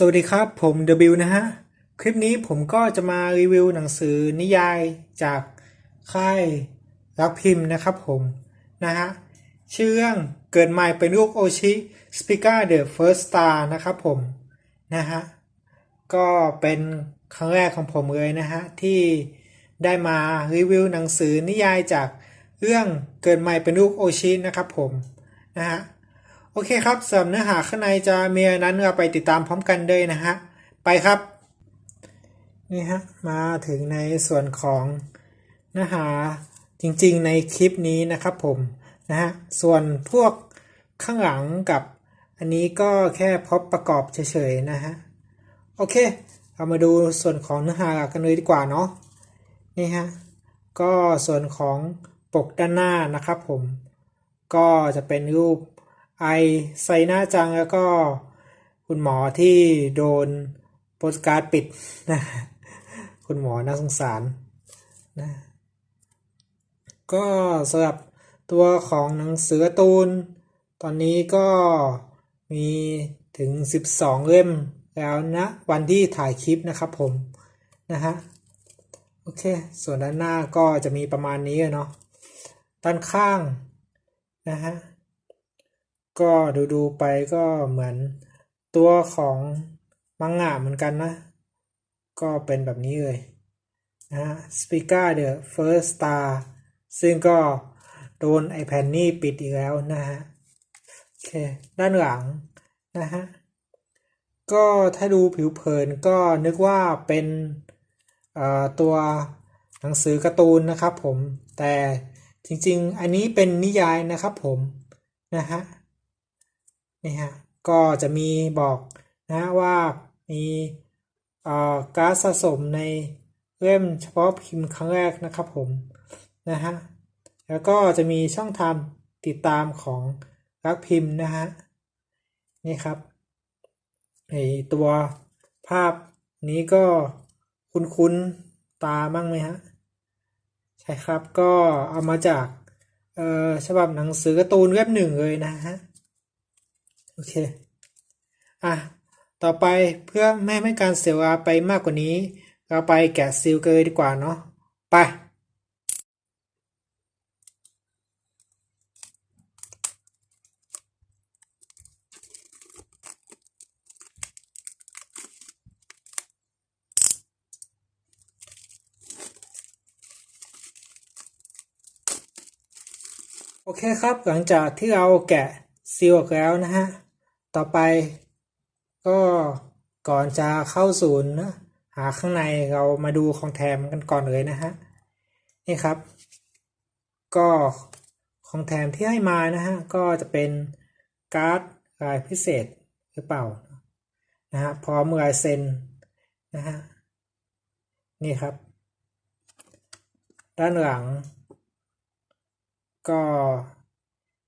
สวัสดีครับ ผม W นะฮะ คลิปนี้ผมก็จะมารีวิวหนังสือนิยายจากค่ายรักพิมพ์นะครับผมนะฮะ ชื่อเรื่องเกิดใหม่เป็นลูกโอชิ Speaker the First Star นะครับผมนะฮะ ก็เป็นครั้งแรกของผมเลยนะฮะ ที่ได้มารีวิวหนังสือนิยายจากเรื่องเกิดใหม่เป็นลูกโอชินะครับผมนะฮะ โอเคครับสำหรับเนื้อหาข้างในจะมีอะไรนั้นเราไปติดตามพร้อมกันเลยนะฮะ ไปครับ นี่ฮะ มาถึงในส่วนของเนื้อหาจริงๆในคลิปนี้นะครับผมนะฮะ ส่วนพวกข้างหลังกับอันนี้ก็แค่พบประกอบเฉยๆนะฮะ โอเคเรามาดูส่วนของเนื้อหากันเลยดีกว่าเนาะนี่ฮะ ก็ส่วนของปกด้านหน้านะครับผมก็จะเป็นรูป ไอไซน่าจังแล้วก็คุณหมอที่โดนโปสการ์ดปิดนะคุณหมอน่าสงสารนะก็สำหรับตัวของหนังสือการ์ตูน ตอนนี้ก็มีถึง 12 เล่มแล้วนะ วันที่ถ่ายคลิปนะครับผม นะฮะ โอเค ส่วนด้านหน้าก็จะมีประมาณนี้เนาะด้านข้าง นะฮะ ก็ดูดูไปก็เหมือนตัวของมังงะเหมือนกันนะ ก็เป็นแบบนี้เลยนะฮะ Speaker the First Star ซึ่งก็โดนไอแผ่นนี่ปิดอีกแล้วนะฮะ โอเค ด้านหลังนะฮะ ก็ถ้าดูผิวเผินก็นึกว่าเป็นตัวหนังสือการ์ตูนนะครับผม แต่จริงๆ อันนี้เป็นนิยายนะครับผม นะฮะ นี่ฮะก็จะมีบอกนะว่ามีก๊ารสะสมในเล่มเฉพาะพิมพ์ครั้งแรกนะครับผมนะฮะแล้วก็จะมีช่องทางติดตามของรักพิมพ์นะฮะนี่ครับไอตัวภาพนี้ก็คุ้นๆตาบ้างไหมฮะใช่ครับก็เอามาจากเอ่อฉบับหนังสือการ์ตูนเล่มหนึ่งเลยนะฮะ โอเค อะ ต่อไปเพื่อไม่ให้การเสียเวลาไปมากกว่านี้ เราไปแกะซีลกันเลยดีกว่าเนาะ ไป โอเคครับ หลังจากที่เราแกะซีลออกแล้วนะฮะ ต่อไปก็ก่อนจะเข้าศูนย์นะหาข้างในเรามาดูของแถมกันก่อนเลยนะฮะนี่ครับ ก็ของแถมที่ให้มานะฮะก็จะเป็นการ์ดลายพิเศษหรือเปล่านะฮะพร้อมลายเซ็นนะฮะนี่ครับ ด้านหลัง ก็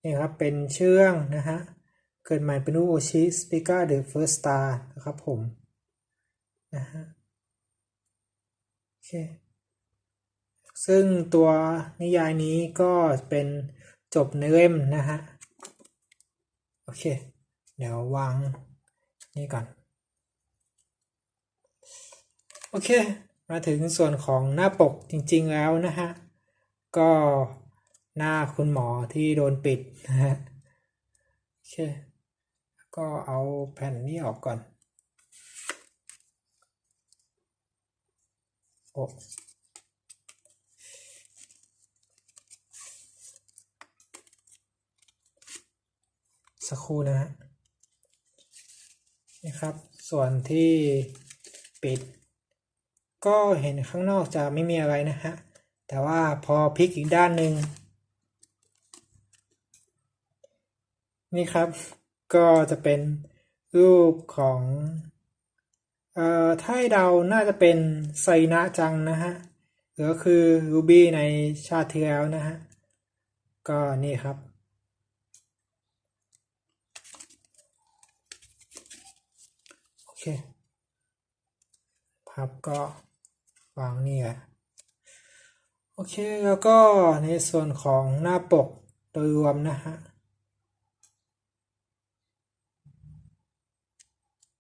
นี่ครับเป็นเชื่องนะฮะ กิดใหม่เป็นรูโอชิสปิก้าเดอะเฟิร์สสตาร์นะครับผม นะฮะ โอเค ซึ่งตัวนิยายนี้ก็เป็นจบในเล่มนะฮะ โอเค เดี๋ยววางนี่ก่อน โอเค มาถึงส่วนของหน้าปกจริงๆแล้วนะฮะ ก็หน้าคุณหมอที่โดนปิดนะฮะ โอเค ก็เอาแผ่นนี้ออกก่อน โอ้สักครู่นะฮะนี่ครับ ส่วนที่ปิด ก็เห็นข้างนอกจะไม่มีอะไรนะฮะ แต่ว่าพอพลิกอีกด้านหนึ่งนี่ครับ ก็จะเป็นรูปของเอ่อถ้าให้เดาน่าจะเป็นไซนะจังนะฮะหรือคือรูบี้ในชาติที่แล้วนะฮะก็นี่ครับโอเคพับก็วางนี่แหละโอเคแล้วก็ในส่วนของหน้าปกโดยรวมนะฮะ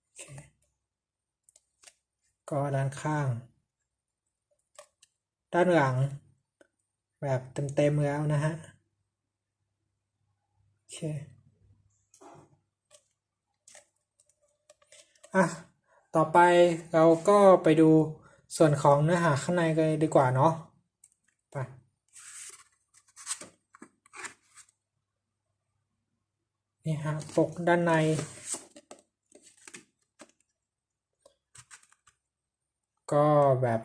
โอเค ก็ด้านข้าง ด้านหลัง แบบเต็มๆแล้วนะฮะ โอเค อะ ต่อไปเราก็ไปดูส่วนของเนื้อหาข้างในกันดีกว่าเนาะไปนี่ฮะปกด้านใน ก็แบบ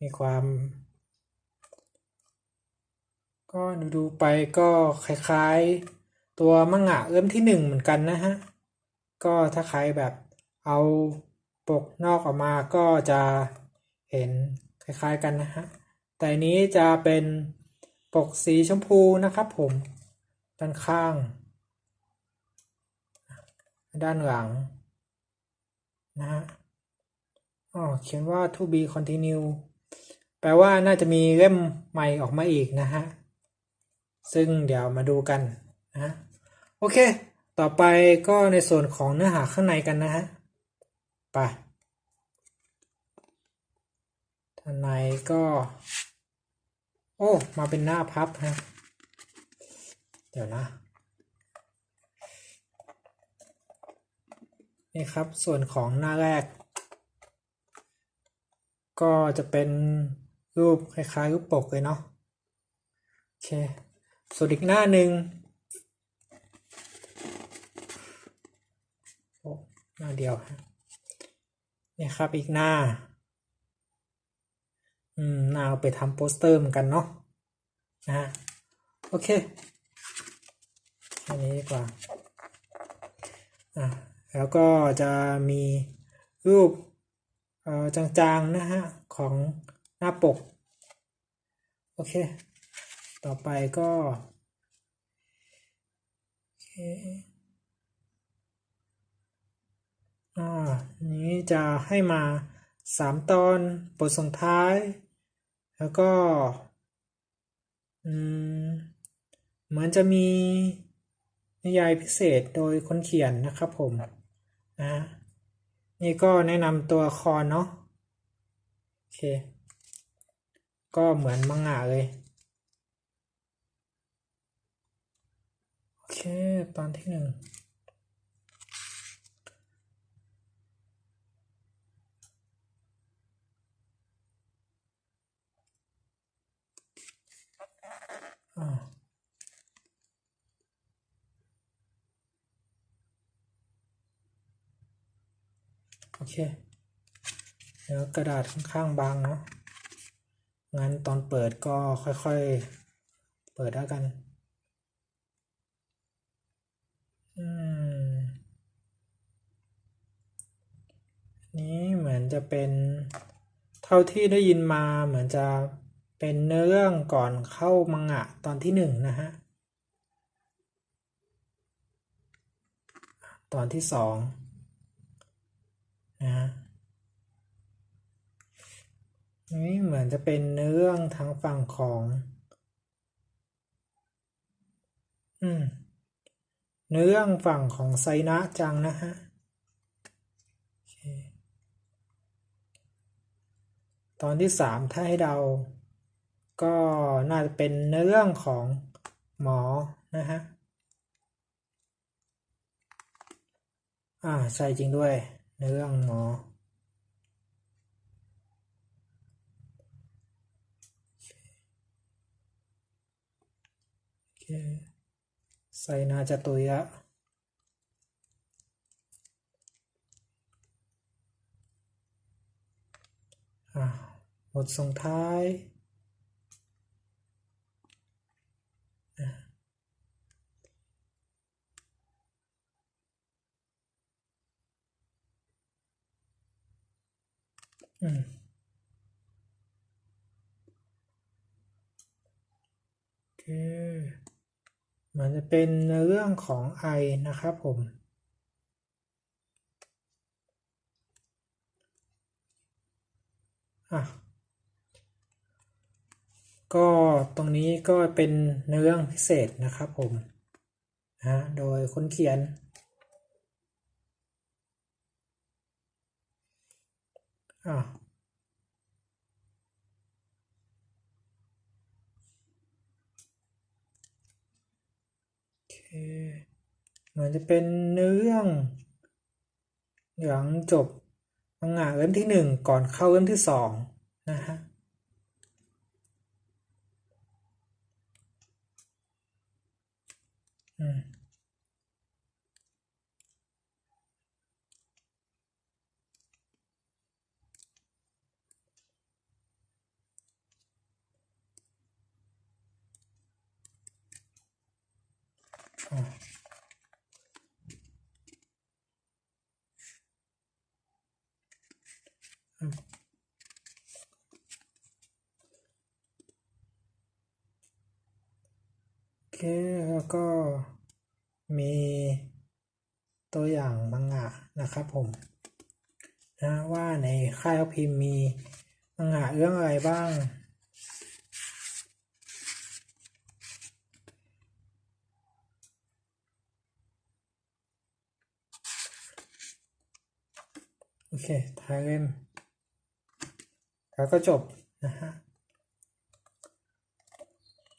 มีความ ก็ดูดูไปก็คล้ายๆ ตัวมังงะเริ่มที่หนึ่งเหมือนกันนะฮะ ก็ถ้าใครแบบเอาปกนอกออกมาก็จะเห็นคล้ายๆกันนะฮะ แต่นี้จะเป็นปกสีชมพูนะครับผม ด้านข้าง ด้านหลังนะฮะ อ๋อเขียนว่า to be continue แปลว่าน่าจะมีเล่มใหม่ออกมาอีกนะฮะ ซึ่งเดี๋ยวมาดูกันนะะโอเค ต่อไปก็ในส่วนของเนื้อหาข้างในกันนะฮะ ไปด้านในก็ โอ้ มาเป็นหน้าพับฮะ เดี๋ยวนะนี่ครับส่วนของหน้าแรก ก็จะเป็นรูปคล้ายๆรูปปกเลยเนาะโอเคส่วนอีกหน้าหนึ่งโอ้หน้าเดียวนี่ครับอีกหน้า อืมหน้าเอาไปทำโปสเตอร์เหมือนกันเนาะนะฮะโอเคแค่นี้ดีกว่าอะแล้วก็จะมีรูป จางๆ นะฮะ ของหน้าปก โอเค ต่อไปก็โอเคอ่านี้จะให้มาสามตอนบทส่งท้าย แล้วก็ อืม เหมือนจะมีนิยายพิเศษโดยคนเขียนนะครับผม นะ นี่ก็แนะนำตัวละครเนาะโอเค ก็เหมือนมังงะเลย โอเค ตอนที่หนึ่งอ่า เคเดี๋ยวกระดาษค่อนข้างบางเนาะงั้นตอนเปิดก็ค่อยๆ เปิดแล้วกัน อืม นี้เหมือนจะเป็นเท่าที่ได้ยินมาเหมือนจะเป็นเนื้อเรื่องก่อนเข้ามังงะตอนที่หนึ่งนะฮะ ตอนที่สอง นะฮะนี่เหมือนจะเป็นเรื่องทางฝั่งของ อืมเนื้อเรื่องฝั่งของไซนะจังนะฮะตอนที่สามถ้าให้เดา ก็น่าจะเป็นเนื้อเรื่องของหมอนะฮะ อ่า ใช่จริงด้วย เนื้อเรื่องหมอ โอเคไซนาจตุยะบทส่งท้ายอะอืม โอเคมันจะเป็นเรื่องของไอนะครับผม อะ ก็ตรงนี้ก็เป็นในเรื่องพิเศษนะครับผมนะโดยคนเขียน อะโอเหมือนจะเป็นเนื้อเรื่องหลังจบมังงะเล่มที่หนึ่งก่อนเข้าเล่มที่สองนะฮะอืม โอเคแล้วก็มีตัวอย่างมังงะนะครับผมนะว่าในค่ายพิมพ์มีมังงะเรื่องอะไรบ้าง อเคทายเล่มแล้วก็จบนะฮะ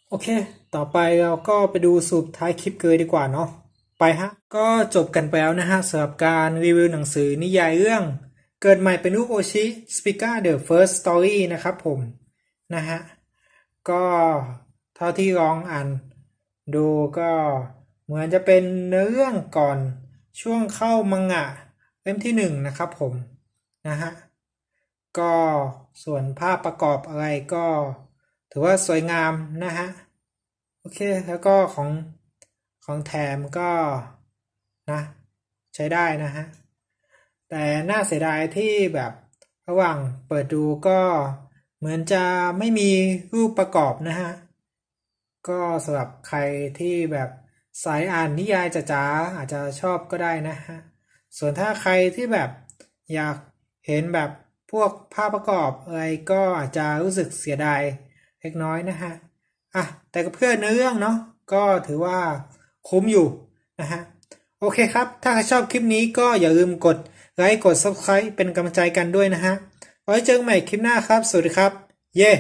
โอเค ต่อไปเราก็ไปดูสูบท้ายคลิปเกยดีกว่าเนาะ ไปฮะ ก็จบกันไปแล้วนะฮะสำหรับการรีวิวหนังสือนิยายเรื่อง เกิดใหม่เป็นลูกโอชิ Spica The First Story นะครับผมนะฮะ ก็เท่าที่ลองอ่านดูก็เหมือนจะเป็นเนื้อเรื่องก่อนช่วงเข้ามังงะ เล่มที่หนึ่งนะครับผมนะฮะก็ส่วนภาพประกอบอะไรก็ถือว่าสวยงามนะฮะโอเคแล้วก็ของของแถมก็นะใช้ได้นะฮะแต่น่าเสียดายที่แบบระหว่างเปิดดูก็เหมือนจะไม่มีรูปประกอบนะฮะก็สำหรับใครที่แบบสายอ่านนิยายจ๋าๆอาจจะชอบก็ได้นะฮะ ส่วนถ้าใครที่แบบอยากเห็นแบบพวกภาพประกอบอะไรก็อาจจะรู้สึกเสียดายเล็กน้อยนะฮะอะแต่ก็เพื่อเนื้อเรื่องเนาะก็ถือว่าคุ้มอยู่นะฮะโอเคครับ ถ้าใครชอบคลิปนี้ก็อย่าลืมกดไลค์กด Subscribe เป็นกำลังใจกันด้วยนะฮะไว้เจอกันใหม่คลิปหน้าครับ สวัสดีครับ เย้